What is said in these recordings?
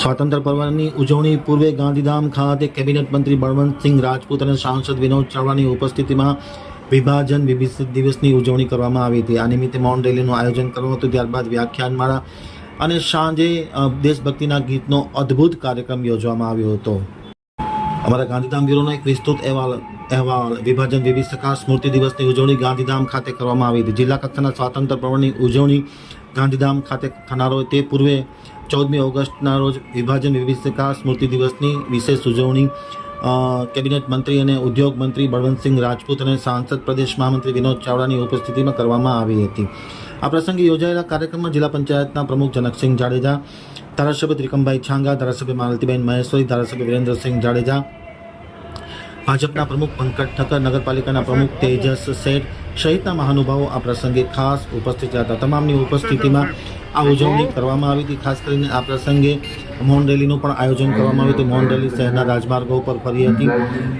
સ્વાતંત્ર્ય પર્વની ઉજવણી પૂર્વે ગાંધીધામ ખાતે કેબિનેટ મંત્રી બળવંતસિંહ રાજપૂત અને સાંસદ વિનોદ ચાવડાની ઉપસ્થિતિમાં વિભાજન દિવસની ઉજવણી કરવામાં આવી હતી. આ નિમિત્તે મૌન રેલીનું આયોજન કરવામાં હતું. ત્યારબાદ વ્યાખ્યાનમાળા અને સાંજે દેશભક્તિના ગીતનો અદ્ભુત કાર્યક્રમ યોજવામાં આવ્યો હતો. અમારા ગાંધીધામ બ્યુરોનો એક વિસ્તૃત અહેવાલ અહેવાલ, વિભાજન વિભિષકા સ્મૃતિ દિવસની ઉજવણી ગાંધીધામ ખાતે કરવામાં આવી હતી. જિલ્લા કક્ષાના સ્વાતંત્ર્ય પર્વની ઉજવણી ગાંધીધામ ખાતે થનારો તે પૂર્વે ચૌદમી ઓગસ્ટના રોજ વિભાજન વિભિષિકા સ્મૃતિ દિવસની વિશેષ ઉજવણી કેબિનેટ મંત્રી અને ઉદ્યોગ મંત્રી બળવંતસિંહ રાજપૂત અને સાંસદ પ્રદેશ મહામંત્રી વિનોદ ચાવડાની ઉપસ્થિતિમાં કરવામાં આવી હતી. આ પ્રસંગે યોજાયેલા કાર્યક્રમમાં જિલ્લા પંચાયતના પ્રમુખ જનકસિંહ જાડેજા, ધારાસભ્ય ત્રિકમભાઈ છાંગા, ધારાસભ્ય માલતીબેન મહેશ્વરી, ધારાસભ્ય વિરેન્દ્રસિંહ જાડેજા, ભાજપના પ્રમુખ પંકજ ઠક્કર, નગરપાલિકાના પ્રમુખ તેજસ શેઠ સહિતના મહાનુભાવો આ પ્રસંગે ખાસ ઉપસ્થિત હતા. તમામની ઉપસ્થિતિમાં આ ઉજવણી કરવામાં આવી હતી. ખાસ કરીને આ પ્રસંગે મૌન રેલીનું પણ આયોજન કરવામાં આવ્યું હતું. મૌન રેલી શહેરના રાજમાર્ગો ઉપર ફરી હતી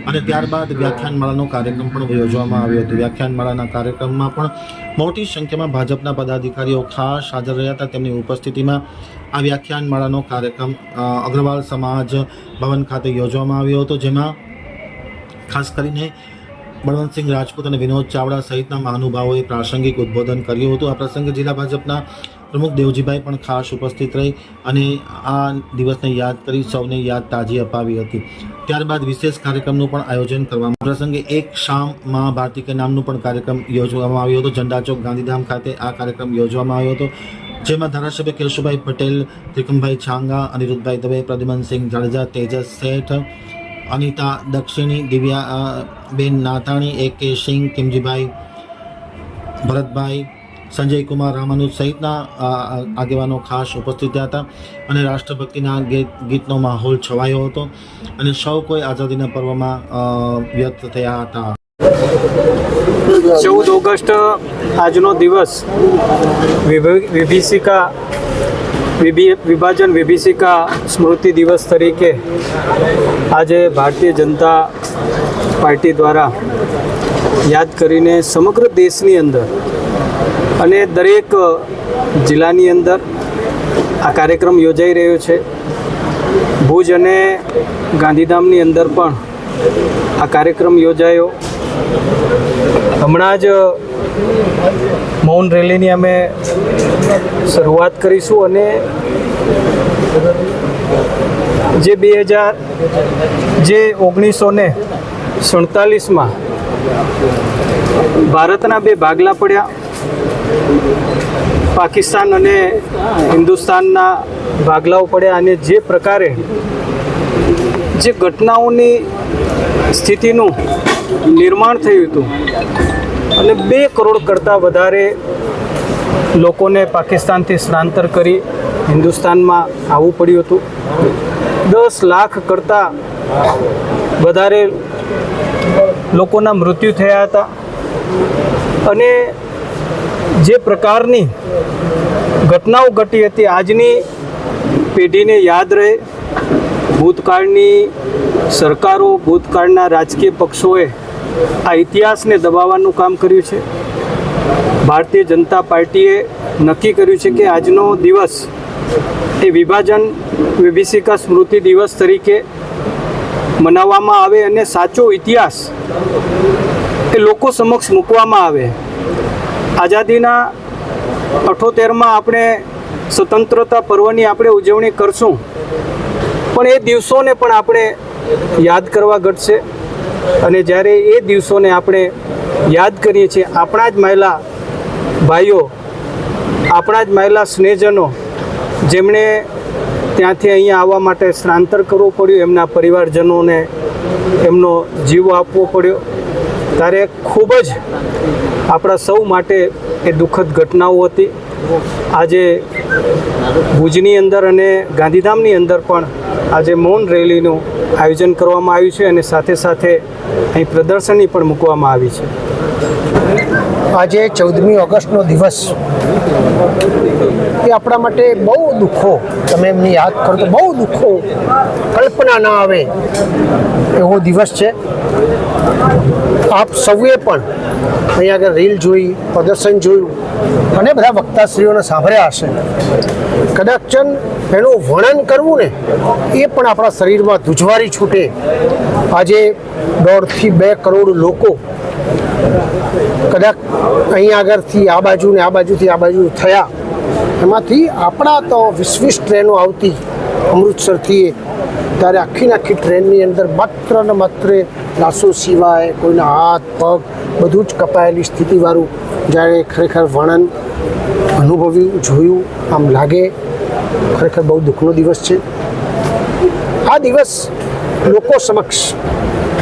અને ત્યારબાદ વ્યાખ્યાનમાળાનો કાર્યક્રમ પણ યોજવામાં આવ્યો હતો. વ્યાખ્યાનમાળાના કાર્યક્રમમાં પણ મોટી સંખ્યામાં ભાજપના પદાધિકારીઓ ખાસ હાજર રહ્યા હતા. તેમની ઉપસ્થિતિમાં આ વ્યાખ્યાનમાળાનો કાર્યક્રમ અગ્રવાલ સમાજ ભવન ખાતે યોજવામાં આવ્યો હતો, જેમાં ખાસ કરીને બળવંતસિંહ રાજપૂત અને વિનોદ ચાવડા સહિતના મહાનુભાવોએ પ્રાસંગિક ઉદ્બોધન કર્યું હતું. આ પ્રસંગે જિલ્લા ભાજપના પ્રમુખ દેવજીભાઈ પણ ખાસ ઉપસ્થિત રહી અને આ દિવસને યાદ કરી સૌને યાદ તાજી અપાવી હતી. ત્યારબાદ વિશેષ કાર્યક્રમનું પણ આયોજન કરવામાં પ્રસંગે એક શામ મા ભારતી નામનું પણ કાર્યક્રમ યોજવામાં આવ્યો હતો. ઝંડા ચોક, ગાંધીધામ ખાતે આ કાર્યક્રમ યોજવામાં આવ્યો હતો. જેમાં ધારાસભ્ય કેશુભાઈ પટેલ, ત્રિકમભાઈ છાંગા, અનિરુદ્ધભાઈ દવે પ્રદ્યુમનસિંહ જાડેજા, તેજસ શેઠ, અનિતા દક્ષિણી દિવ્યા બેન નાતાણી, એ કે સિંહ, કિમજીભાઈ ભરતભાઈ સંજય કુમાર રામાનુજ સહિતના આગેવાનો ખાસ ઉપસ્થિત રહ્યા હતા અને રાષ્ટ્રભક્તિના ગીત, ગીતનો માહોલ છવાયો હતો અને સૌ કોઈ આઝાદીના પર્વમાં વ્યક્ત થયા હતા. ચૌદ ઓગસ્ટ આજનો દિવસ વિભ- વિભીષિકા વિભાજન વિભીષિકા સ્મૃતિ દિવસ તરીકે આજે ભારતીય જનતા પાર્ટી દ્વારા યાદ કરીને સમગ્ર દેશની અંદર અને દરેક જિલ્લાની અંદર આ કાર્યક્રમ યોજાઈ રહ્યો છે. ભુજ અને ગાંધીધામની અંદર પણ આ કાર્યક્રમ યોજાયો. હમણાં જ મૌન રેલીની અમે શરૂઆત કરીશું અને જે બે હજાર, જે ઓગણીસો ને સુડતાલીસમાં ભારતના બે ભાગલા પડ્યા. પાકિસ્તાન અને હિન્દુસ્તાનના ભાગલાઓ પડ્યા અને જે પ્રકારે જે ઘટનાઓની સ્થિતિનું નિર્માણ થયું હતું અને બે કરોડ કરતાં વધારે લોકોને પાકિસ્તાનથી સ્થળાંતર કરી હિન્દુસ્તાનમાં આવવું પડ્યું હતું. દસ લાખ કરતાં વધારે લોકોના મૃત્યુ થયા હતા. અને જે પ્રકારની ઘટનાઓ ઘટી હતી, આજની પેઢીને યાદ રહે. ભૂતકાળની સરકારો, ભૂતકાળના રાજકીય પક્ષોએ આ ઇતિહાસને દબાવવાનું કામ કર્યું છે. ભારતીય જનતા પાર્ટીએ નક્કી કર્યું છે કે આજનો દિવસ એ વિભાજન, વિભીષિકા સ્મૃતિ દિવસ તરીકે મનાવવામાં આવે અને સાચો ઇતિહાસ એ લોકો સમક્ષ મૂકવામાં આવે. આઝાદીના અઠોતેરમાં આપણે સ્વતંત્રતા પર્વની આપણે ઉજવણી કરશું. પણ એ દિવસોને પણ આપણે યાદ કરવા ઘટશે. અને જ્યારે એ દિવસોને આપણે યાદ કરીએ છીએ, આપણા જ મહિલા ભાઈઓ, આપણા જ મહિલા સ્નેહજનો, જેમણે ત્યાંથી અહીંયા આવવા માટે સ્થળાંતર કરવું પડ્યું, એમના પરિવારજનોને એમનો જીવ આપવો પડ્યો. ત્યારે ખૂબ જ આપણા સૌ માટે એ દુઃખદ ઘટનાઓ હતી. આજે ભુજની અંદર અને ગાંધીધામની અંદર પણ આજે મૌન રેલીનું આયોજન કરવામાં આવ્યું છે અને સાથે સાથે અહીં પ્રદર્શની પણ મૂકવામાં આવી છે. આજે ચૌદમી ઓગસ્ટનો દિવસ. એ આપણા માટે બહુ દુઃખો, તમે એમની યાદ કરો તો બહુ દુઃખો. કલ્પના ના આવે એવો દિવસ છે. આપ સૌએ પણ અહીંયા આગળ રીલ જોઈ, પ્રદર્શન જોયું અને બધા વક્તાશ્રીઓને સાંભળ્યા હશે. કદાચન એનું વર્ણન કરવું ને, એ પણ આપણા શરીરમાં ધુજવારી છૂટે. આજે દોઢથી બે કરોડ લોકો કદાચ અહીં આગળથી આ બાજુ ને આ બાજુથી આ બાજુ થયા. એમાંથી આપણા તો વીસ ટ્રેનો આવતી, અમૃતસરથી ત્યારે આખીને આખી ટ્રેનની અંદર માત્ર ને માત્ર લાશો સિવાય કોઈના હાથ, પગ બધું જ કપાયેલી સ્થિતિવાળું જ્યારે ખરેખર વર્ણન અનુભવ્યું જોયું, આમ લાગે, ખરેખર બહુ દુઃખનો દિવસ છે. આ દિવસ લોકો સમક્ષ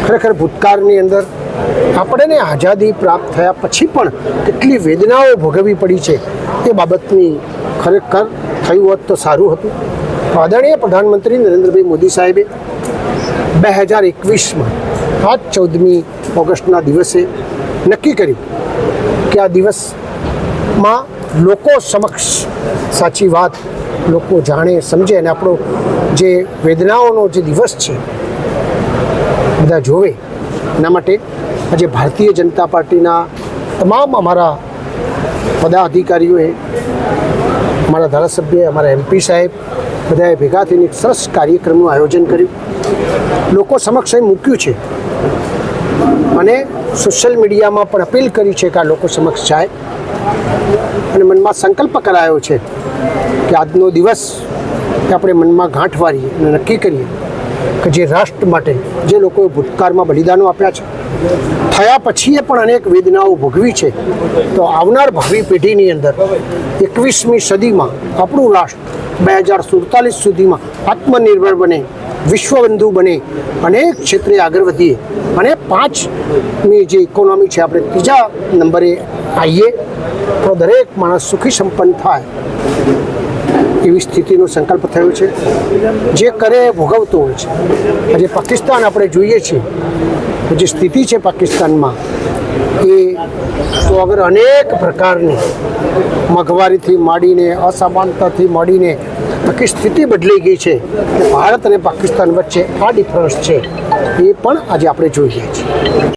ખરેખર ભૂતકાળની અંદર આપણને આઝાદી પ્રાપ્ત થયા પછી પણ કેટલી વેદનાઓ ભોગવવી પડી છે એ બાબતની ખરેખર થયું હોત તો સારું હતું. તો આદરણીય પ્રધાનમંત્રી નરેન્દ્રભાઈ મોદી સાહેબે બે હજાર એકવીસમાં આ ચૌદમી ઓગસ્ટના દિવસે નક્કી કર્યું કે આ દિવસમાં લોકો સમક્ષ સાચી વાત લોકો જાણે, સમજે અને આપણો જે વેદનાઓનો જે દિવસ છે, બધા જોવે. એના માટે આજે ભારતીય જનતા પાર્ટીના તમામ અમારા પદાધિકારીઓએ, અમારા ધારાસભ્ય અમારા એમપી સાહેબ બધાએ ભેગા થઈને એક સરસ કાર્યક્રમનું આયોજન કર્યું. લોકો સમક્ષ એ મૂક્યું છે. અને સોશિયલ મીડિયામાં પણ અપીલ કરી છે કે આ લોકો સમક્ષ જાય. અને મનમાં સંકલ્પ કરાયો છે કે આજનો દિવસ કે આપણે મનમાં ગાંઠ વાળીએ અને નક્કી કરીએ કે જે રાષ્ટ્ર માટે જે લોકોએ ભૂતકાળમાં બલિદાનો આપ્યા છે, થયા પછીએ પણ અનેક વેદનાઓ ભોગવી છે. તો આવનાર ભાવિ પેઢીની અંદર એકવીસમી સદીમાં આપણું રાષ્ટ્ર બે હજાર સુડતાલીસ સુધીમાં આત્મનિર્ભર બને, વિશ્વબંધુ બને અનેક ક્ષેત્રે આગળ વધીએ. અને પાંચની જે ઇકોનોમી છે, આપણે ત્રીજા નંબરે આવીએ, તો દરેક માણસ સુખી સંપન્ન થાય એવી સ્થિતિનો સંકલ્પ થયો છે. જે કરે, ભોગવતો હોય છે. આજે પાકિસ્તાન આપણે જોઈએ છીએ જે સ્થિતિ છે પાકિસ્તાનમાં, એ તો અગર અનેક પ્રકારની મઘવારીથી માંડીને, અસમાનતાથી માંડીને આખી સ્થિતિ બદલાઈ ગઈ છે ભારત અને પાકિસ્તાન વચ્ચે આ ડિફરન્સ છે, એ પણ આજે આપણે જોઈએ છીએ.